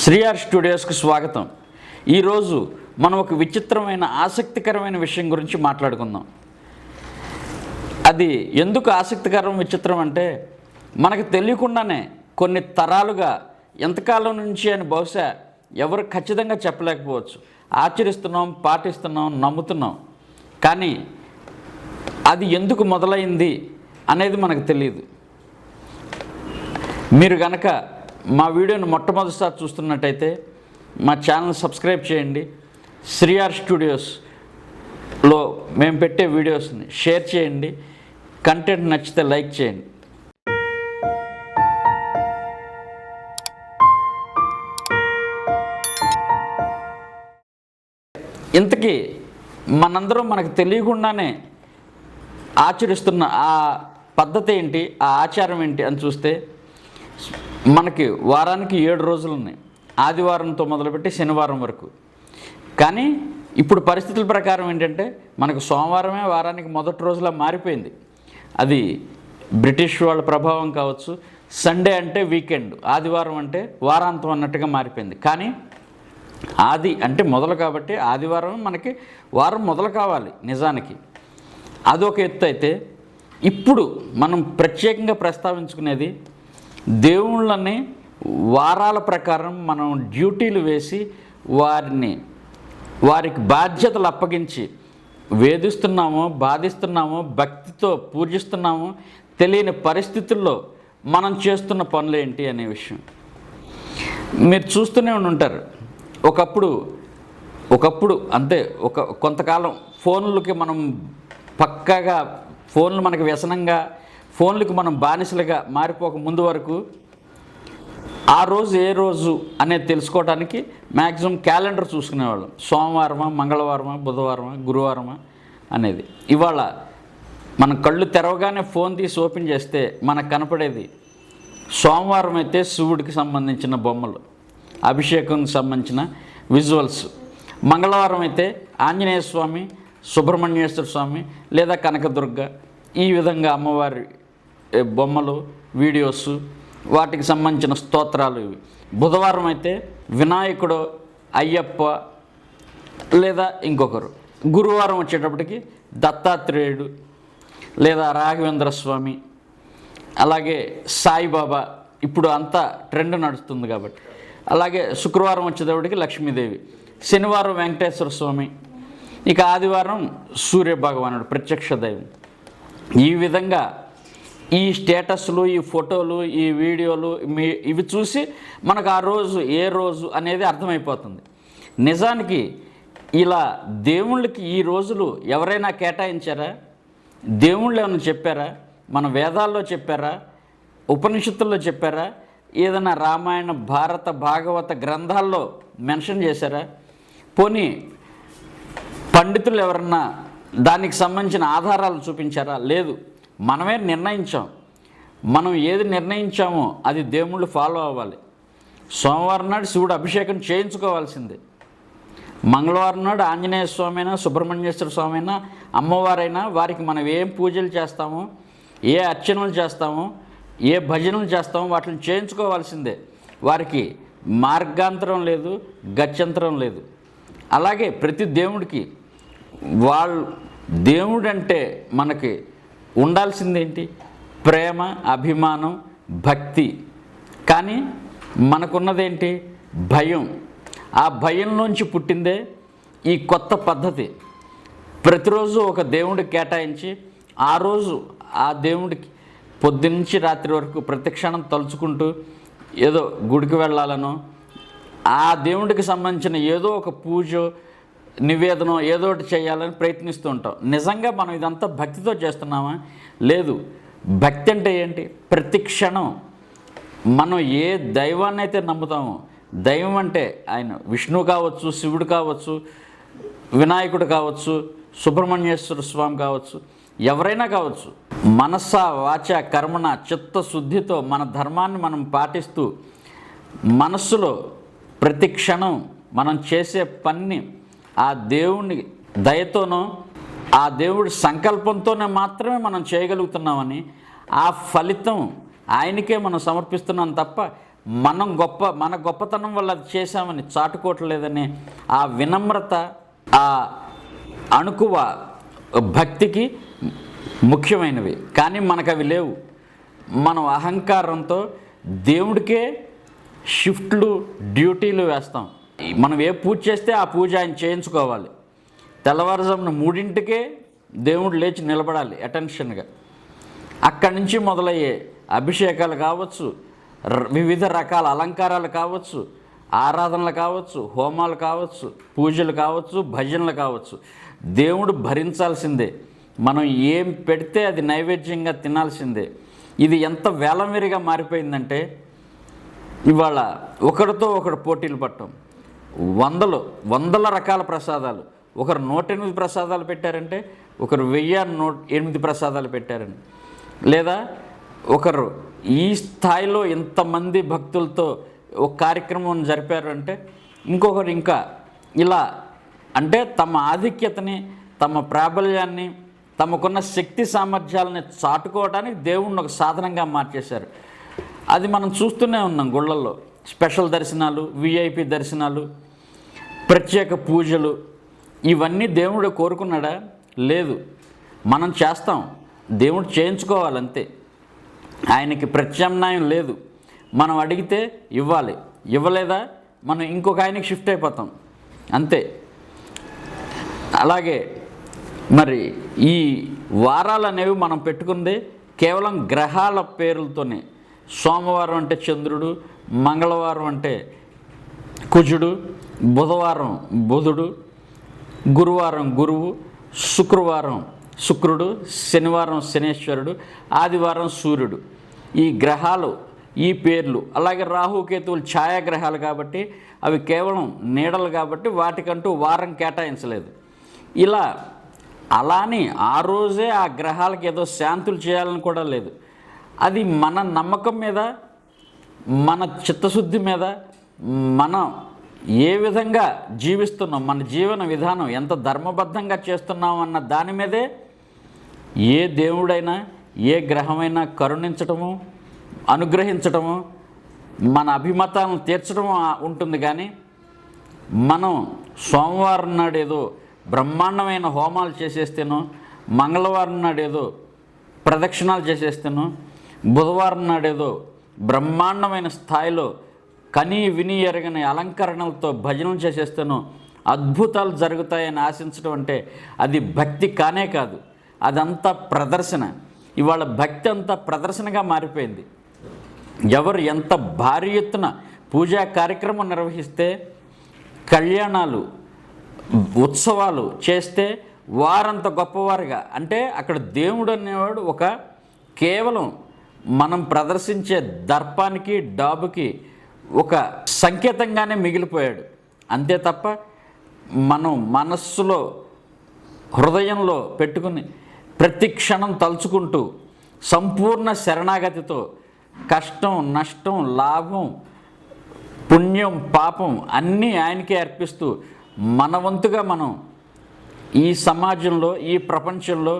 శ్రీఆర్ స్టూడియోస్కు స్వాగతం. ఈరోజు మనం ఒక విచిత్రమైన ఆసక్తికరమైన విషయం గురించి మాట్లాడుకుందాం. అది ఎందుకు ఆసక్తికరం విచిత్రం అంటే మనకు తెలియకుండానే కొన్ని తరాలుగా ఎంతకాలం నుంచి అని బహుశా ఎవరు ఖచ్చితంగా చెప్పలేకపోవచ్చు. ఆచరిస్తున్నాం పాటిస్తున్నాం నమ్ముతున్నాం. కానీ అది ఎందుకు మొదలైంది అనేది మనకు తెలియదు. మీరు కనుక మా వీడియోను మొట్టమొదటిసారి చూస్తున్నట్టయితే మా ఛానల్ సబ్స్క్రైబ్ చేయండి. శ్రీఆర్ స్టూడియోస్లో మేము పెట్టే వీడియోస్ని షేర్ చేయండి. కంటెంట్ నచ్చితే లైక్ చేయండి. ఇంతకీ మనందరం మనకు తెలియకుండానే ఆచరిస్తున్న ఆ పద్ధతి ఏంటి ఆ ఆచారం ఏంటి అని చూస్తే మనకి వారానికి ఏడు రోజులు ఉన్నాయి. ఆదివారంతో మొదలుపెట్టి శనివారం వరకు. కానీ ఇప్పుడు పరిస్థితుల ప్రకారం ఏంటంటే మనకు సోమవారమే వారానికి మొదటి రోజులా మారిపోయింది. అది బ్రిటిష్ వాళ్ళ ప్రభావం కావచ్చు సండే అంటే వీకెండ్ ఆదివారం అంటే వారాంతం అన్నట్టుగా మారిపోయింది. కానీ ఆది అంటే మొదలు కాబట్టి ఆదివారం మనకి వారం మొదలు కావాలి నిజానికి. అదొక ఎత్తు అయితే ఇప్పుడు మనం ప్రత్యేకంగా ప్రస్తావించుకునేది దేవుళ్ళని వారాల ప్రకారం మనం డ్యూటీలు వేసి వారిని వారికి బాధ్యతలు అప్పగించి వేధిస్తున్నామో బాధిస్తున్నామో భక్తితో పూజిస్తున్నామో తెలియని పరిస్థితుల్లో మనం చేస్తున్న పనులు ఏంటి అనే విషయం. మీరు చూస్తూనే ఉంటారు. ఒకప్పుడు ఒకప్పుడు అంతే ఒక కొంతకాలం ఫోన్లకి మనం పక్కాగా ఫోన్లు మనకి వ్యసనంగా ఫోన్లకు మనం బానిసలుగా మారిపోక ముందు వరకు ఆ రోజు ఏ రోజు అనేది తెలుసుకోవడానికి మ్యాక్సిమం క్యాలెండర్ చూసుకునేవాళ్ళం. సోమవారమా మంగళవారమా బుధవారమా గురువారమా అనేది. ఇవాళ మనం కళ్ళు తెరవగానే ఫోన్ తీసి ఓపెన్ చేస్తే మనకు కనపడేది సోమవారం అయితే శివుడికి సంబంధించిన బొమ్మలు అభిషేకంకి సంబంధించిన విజువల్స్. మంగళవారం అయితే ఆంజనేయ స్వామి సుబ్రహ్మణ్యేశ్వర స్వామి లేదా కనకదుర్గ ఈ విధంగా అమ్మవారి బొమ్మలు వీడియోస్ వాటికి సంబంధించిన స్తోత్రాలు ఇవి. బుధవారం అయితే వినాయకుడు అయ్యప్ప లేదా ఇంకొకరు. గురువారం వచ్చేటప్పటికి దత్తాత్రేయుడు లేదా రాఘవేంద్ర స్వామి అలాగే సాయిబాబా. ఇప్పుడు అంతా ట్రెండ్ నడుస్తుంది కాబట్టి. అలాగే శుక్రవారం వచ్చేటప్పటికి లక్ష్మీదేవి. శనివారం వెంకటేశ్వర స్వామి ఇక ఆదివారం సూర్య భగవానుడు ప్రత్యక్ష దైవం. ఈ విధంగా ఈ స్టేటస్లు ఈ ఫోటోలు ఈ వీడియోలు మీ ఇవి చూసి మనకు ఆ రోజు ఏ రోజు అనేది అర్థమైపోతుంది. నిజానికి ఇలా దేవుళ్ళకి ఈ రోజులు ఎవరైనా కేటాయించారా? దేవుళ్ళు ఏమైనా చెప్పారా? మన వేదాల్లో చెప్పారా? ఉపనిషత్తుల్లో చెప్పారా? ఏదైనా రామాయణ భారత భాగవత గ్రంథాల్లో మెన్షన్ చేశారా? పోనీ పండితులు ఎవరన్నా దానికి సంబంధించిన ఆధారాలు చూపించారా? లేదు. మనమే నిర్ణయించాం. మనం ఏది నిర్ణయించామో అది దేవుళ్ళు ఫాలో అవ్వాలి. సోమవారం నాడు శివుడు అభిషేకం చేయించుకోవాల్సిందే. మంగళవారం నాడు ఆంజనేయ స్వామి అయినా సుబ్రహ్మణ్యేశ్వర స్వామి అయినా అమ్మవారైనా వారికి మనం ఏం పూజలు చేస్తామో ఏ అర్చనలు చేస్తామో ఏ భజనలు చేస్తామో వాటిని చేయించుకోవాల్సిందే. వారికి మార్గాంతరం లేదు గత్యంతరం లేదు. అలాగే ప్రతి దేవుడికి వాళ్ళు దేవుడు అంటే మనకి ఉండాల్సిందేంటి? ప్రేమ అభిమానం భక్తి. కానీ మనకున్నదేంటి? భయం. ఆ భయంలోంచి పుట్టిందే ఈ కొత్త పద్ధతి. ప్రతిరోజు ఒక దేవుడికి కేటాయించి ఆ రోజు ఆ దేవుడికి పొద్దునుంచి రాత్రి వరకు ప్రతిక్షణం తలుచుకుంటూ ఏదో గుడికి వెళ్ళాలనో ఆ దేవుడికి సంబంధించిన ఏదో ఒక పూజ నివేదనం ఏదో ఒకటి చేయాలని ప్రయత్నిస్తూ ఉంటాం. నిజంగా మనం ఇదంతా భక్తితో చేస్తున్నామా? లేదు. భక్తి అంటే ఏంటి? ప్రతి క్షణం మనం ఏ దైవాన్ని అయితే నమ్ముతామో దైవం అంటే ఆయన విష్ణు కావచ్చు శివుడు కావచ్చు వినాయకుడు కావచ్చు సుబ్రహ్మణ్యేశ్వర స్వామి కావచ్చు ఎవరైనా కావచ్చు మనస్స వాచ కర్మణ చిత్తశుద్ధితో మన ధర్మాన్ని మనం పాటిస్తూ మనస్సులో ప్రతి క్షణం మనం చేసే పని ఆ దేవుని దయతోనో ఆ దేవుడి సంకల్పంతోనే మాత్రమే మనం చేయగలుగుతున్నామని ఆ ఫలితం ఆయనకే మనం సమర్పిస్తున్నాం తప్ప మనం గొప్ప మన గొప్పతనం వల్ల అది చేశామని చాటుకోవట్లేదని ఆ వినమ్రత ఆ అణుకువ భక్తికి ముఖ్యమైనవి. కానీ మనకు అవి లేవు. మనం అహంకారంతో దేవుడికే షిఫ్ట్లు డ్యూటీలు వేస్తాం. మనం ఏ పూజ చేస్తే ఆ పూజ ఆయన చేయించుకోవాలి. తెల్లవారుజామున మూడింటికే దేవుడు లేచి నిలబడాలి అటెన్షన్గా. అక్కడి నుంచి మొదలయ్యే అభిషేకాలు కావచ్చు వివిధ రకాల అలంకారాలు కావచ్చు ఆరాధనలు కావచ్చు హోమాలు కావచ్చు పూజలు కావచ్చు భజనలు కావచ్చు. దేవుడు భరించాల్సిందే. మనం ఏం పెడితే అది నైవేద్యంగా తినాల్సిందే. ఇది ఎంత వేలమేరిగా మారిపోయిందంటే ఇవాళ ఒకరితో ఒకడు పోటీలు పట్టం. వందలు వందల రకాల ప్రసాదాలు. ఒకరు నూట ఎనిమిది ప్రసాదాలు పెట్టారంటే ఒకరు వెయ్యి నూట ఎనిమిది ప్రసాదాలు పెట్టారని లేదా ఒకరు ఈ స్థాయిలో ఇంతమంది భక్తులతో ఒక కార్యక్రమం జరిపారు అంటే ఇంకొకరు ఇంకా ఇలా అంటే తమ ఆధిక్యతని తమ ప్రాబల్యాన్ని తమకున్న శక్తి సామర్థ్యాలని చాటుకోవడానికి దేవుణ్ణి ఒక సాధనంగా మార్చేశారు. అది మనం చూస్తూనే ఉన్నాం గుళ్ళల్లో. స్పెషల్ దర్శనాలు విఐపి దర్శనాలు ప్రత్యేక పూజలు ఇవన్నీ దేవుడు కోరుకున్నాడా? లేదు. మనం చేస్తాం. దేవుడు చేయించుకోవాలంతే. ఆయనకి ప్రత్యామ్నాయం లేదు. మనం అడిగితే ఇవ్వాలి. ఇవ్వలేదా? మనం ఇంకొక ఆయనకి షిఫ్ట్ అయిపోతాం. అంతే. అలాగే మరి ఈ వారాలు అనేవి మనం పెట్టుకుంది కేవలం గ్రహాల పేర్లతోనే. సోమవారం అంటే చంద్రుడు మంగళవారం అంటే కుజుడు బుధవారం బుధుడు గురువారం గురువు శుక్రవారం శుక్రుడు శనివారం శనేశ్వరుడు ఆదివారం సూర్యుడు. ఈ గ్రహాలు ఈ పేర్లు అలాగే రాహుకేతువులు ఛాయాగ్రహాలు కాబట్టి అవి కేవలం నీడలు కాబట్టి వాటికంటూ వారం కేటాయించలేదు. ఇలా అలానే ఆ రోజే ఆ గ్రహాలకు ఏదో శాంతులు చేయాలని కూడా లేదు. అది మన నమ్మకం మీద మన చిత్తశుద్ధి మీద మనం ఏ విధంగా జీవిస్తున్నాం మన జీవన విధానం ఎంత ధర్మబద్ధంగా చేస్తున్నాం అన్న దాని మీదే ఏ దేవుడైనా ఏ గ్రహమైనా కరుణించటము అనుగ్రహించటము మన అభిమతాలను తీర్చడము ఉంటుంది కానీ మనం సోమవారం నాడు ఏదో బ్రహ్మాండమైన హోమాలు చేసేస్తేనో మంగళవారం నాడు ఏదో ప్రదక్షిణాలు చేసేస్తేనో బుధవారం నాడేదో బ్రహ్మాండమైన స్థాయిలో కని విని ఎరగని అలంకరణలతో భజనలు చేసేస్తేనో అద్భుతాలు జరుగుతాయని ఆశించడం అంటే అది భక్తి కానే కాదు. అదంతా ప్రదర్శన. ఇవాళ భక్తి అంతా ప్రదర్శనగా మారిపోయింది. ఎవరు ఎంత భారీ ఎత్తున పూజా కార్యక్రమం నిర్వహిస్తే కళ్యాణాలు ఉత్సవాలు చేస్తే వారంత గొప్పవారుగా. అంటే అక్కడ దేవుడు అనేవాడు ఒక కేవలం మనం ప్రదర్శించే దర్పానికి డాబుకి ఒక సంకేతంగానే మిగిలిపోయాడు. అంతే తప్ప మనం మనస్సులో హృదయంలో పెట్టుకుని ప్రతి క్షణం తలుచుకుంటూ సంపూర్ణ శరణాగతితో కష్టం నష్టం లాభం పుణ్యం పాపం అన్నీ ఆయనకే అర్పిస్తూ మన వంతుగా మనం ఈ సమాజంలో ఈ ప్రపంచంలో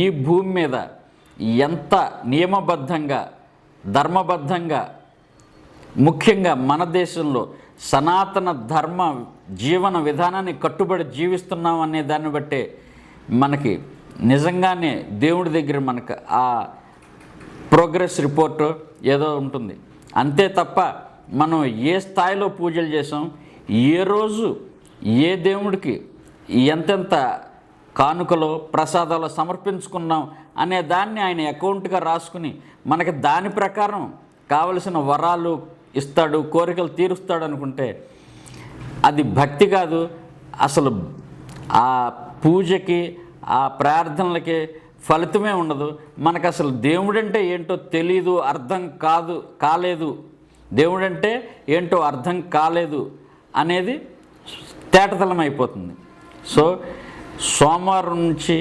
ఈ భూమి మీద ఎంత నియమబద్ధంగా ధర్మబద్ధంగా ముఖ్యంగా మన దేశంలో సనాతన ధర్మ జీవన విధానాన్ని కట్టుబడి జీవిస్తున్నాం అనే దాన్ని బట్టే మనకి నిజంగానే దేవుడి దగ్గర మనకు ఆ ప్రోగ్రెస్ రిపోర్ట్ ఏదో ఉంటుంది. అంతే తప్ప మనం ఏ స్థాయిలో పూజలు చేసాం ఏ రోజు ఏ దేవుడికి ఎంతెంత కానుకలో ప్రసాదాలు సమర్పించుకున్నాం అనే దాన్ని ఆయన అకౌంట్గా రాసుకుని మనకి దాని ప్రకారం కావలసిన వరాలు ఇస్తాడు కోరికలు తీరుస్తాడు అనుకుంటే అది భక్తి కాదు. అసలు ఆ పూజకి ఆ ప్రార్థనలకి ఫలితమే ఉండదు. మనకు అసలు దేవుడంటే ఏంటో తెలీదు అర్థం కాదు కాలేదు. దేవుడంటే ఏంటో అర్థం కాలేదు అనేది తేటతలం అయిపోతుంది సో సోమవారం నుంచి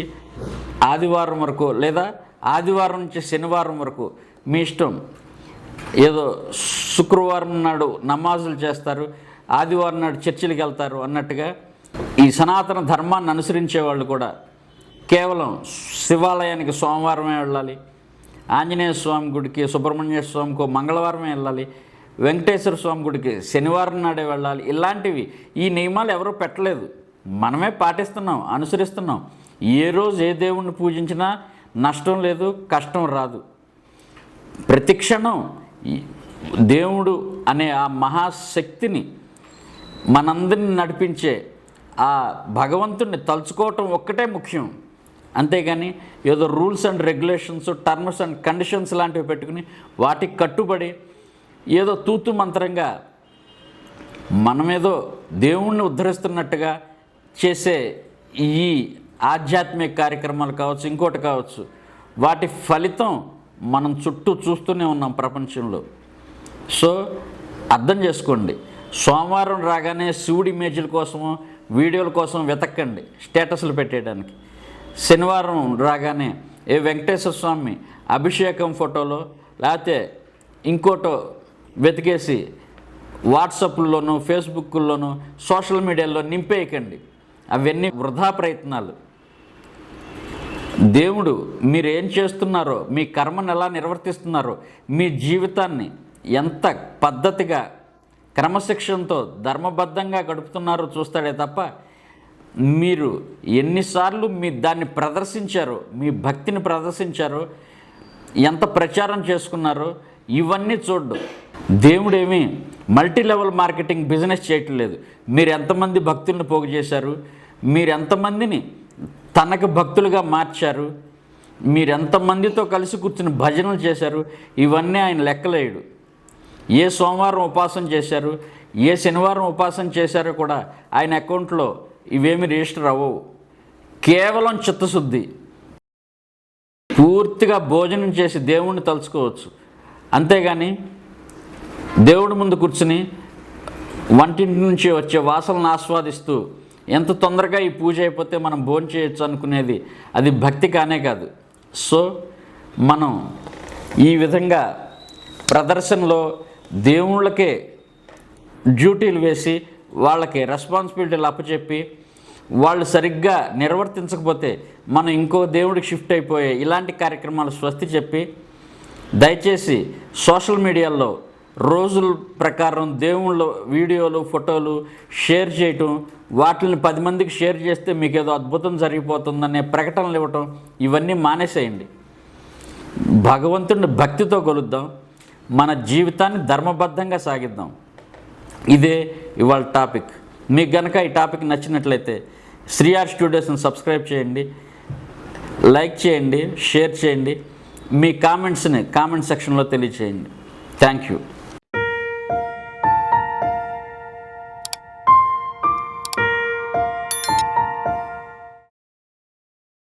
ఆదివారం వరకు లేదా ఆదివారం నుంచి శనివారం వరకు మీ ఇష్టం. ఏదో శుక్రవారం నాడు నమాజులు చేస్తారు ఆదివారం నాడు చర్చిలకు వెళ్తారు అన్నట్టుగా ఈ సనాతన ధర్మాన్ని అనుసరించే వాళ్ళు కూడా కేవలం శివాలయానికి సోమవారమే వెళ్ళాలి ఆంజనేయ స్వామి గుడికి సుబ్రహ్మణ్య స్వామికి మంగళవారమే వెళ్ళాలి వెంకటేశ్వర స్వామి గుడికి శనివారం నాడే వెళ్ళాలి. ఇలాంటివి ఈ నియమాలు ఎవరూ పెట్టలేదు. మనమే పాటిస్తున్నాం అనుసరిస్తున్నాం. ఏ రోజు ఏ దేవుణ్ణి పూజించినా నష్టం లేదు కష్టం రాదు. ప్రతిక్షణం దేవుడు అనే ఆ మహాశక్తిని మనందరిని నడిపించే ఆ భగవంతుణ్ణి తలుచుకోవటం ఒక్కటే ముఖ్యం. అంతేగాని ఏదో rules and regulations terms and conditions లాంటివి పెట్టుకుని వాటికి కట్టుబడి ఏదో తూతు మంత్రంగా మనమేదో దేవుణ్ణి ఉద్ధరిస్తున్నట్టుగా చేసే ఈ ఆధ్యాత్మిక కార్యక్రమాలు కావచ్చు ఇంకోటి కావచ్చు వాటి ఫలితం మనం చుట్టూ చూస్తూనే ఉన్నాం ప్రపంచంలో. సో అర్థం చేసుకోండి. సోమవారం రాగానే శివుడి ఇమేజ్ల కోసము వీడియోల కోసం వెతక్కండి స్టేటస్లు పెట్టేయడానికి. శనివారం రాగానే ఏ వెంకటేశ్వర స్వామి అభిషేకం ఫోటోలో లేకపోతే ఇంకోటో వెతికేసి వాట్సాప్లోనూ ఫేస్బుక్లోనూ సోషల్ మీడియాలో నింపేయకండి. అవన్నీ వృధా ప్రయత్నాలు. దేవుడు మీరు ఏం చేస్తున్నారో మీ కర్మను ఎలా నిర్వర్తిస్తున్నారో మీ జీవితాన్ని ఎంత పద్ధతిగా క్రమశిక్షణతో ధర్మబద్ధంగా గడుపుతున్నారో చూస్తాడే తప్ప మీరు ఎన్నిసార్లు మీ దాన్ని ప్రదర్శించారో మీ భక్తిని ప్రదర్శించారో ఎంత ప్రచారం చేసుకున్నారో ఇవన్నీ చూడ్డు. దేవుడేమి మల్టీ లెవెల్ మార్కెటింగ్ బిజినెస్ చేయట్లేదు. మీరు ఎంతమంది భక్తులను పోగు చేశారు? మీరు ఎంతమందిని తనకు భక్తులుగా మార్చారు. మీరు ఎంతమందితో కలిసి కూర్చుని భజనలు చేశారు ఇవన్నీ ఆయన లెక్కలేయడు. ఏ సోమవారం ఉపాసన చేశారు ఏ శనివారం ఉపాసన చేశారో కూడా ఆయన అకౌంట్లో ఇవేమి రిజిస్టర్ అవ్వవు. కేవలం చిత్తశుద్ధి. పూర్తిగా భోజనం చేసి దేవుణ్ణి తలుచుకోవచ్చు. అంతేగాని దేవుడి ముందు కూర్చుని వంటింటి నుంచి వచ్చే వాసనలను ఆస్వాదిస్తూ ఎంత తొందరగా ఈ పూజ అయిపోతే మనం భోజనం చేయొచ్చు అనుకునేది అది భక్తి కానే కాదు. సో మనం ఈ విధంగా ప్రదర్శనలో దేవుళ్ళకే డ్యూటీలు వేసి వాళ్ళకి రెస్పాన్సిబిలిటీలు అప్పచెప్పి వాళ్ళు సరిగ్గా నిర్వర్తించకపోతే మనం ఇంకో దేవుడికి షిఫ్ట్ అయిపోయే ఇలాంటి కార్యక్రమాలు స్వస్తి చెప్పి దయచేసి సోషల్ మీడియాలో రోజుల ప్రకారం దేవుళ్ళ వీడియోలు ఫోటోలు షేర్ చేయటం వాటిని పది మందికి షేర్ చేస్తే మీకు ఏదో అద్భుతం జరిగిపోతుందనే ప్రకటనలు ఇవ్వటం ఇవన్నీ మానేసేయండి. భగవంతుడిని భక్తితో కొలుద్దాం మన జీవితాన్ని ధర్మబద్ధంగా సాగిద్దాం. ఇదే ఇవాళ టాపిక్. మీకు గనక ఈ టాపిక్ నచ్చినట్లయితే శ్రీఆర్ స్టూడియోస్ని సబ్స్క్రైబ్ చేయండి లైక్ చేయండి షేర్ చేయండి మీ కామెంట్స్ని కామెంట్ సెక్షన్లో తెలియచేయండి. Thank you.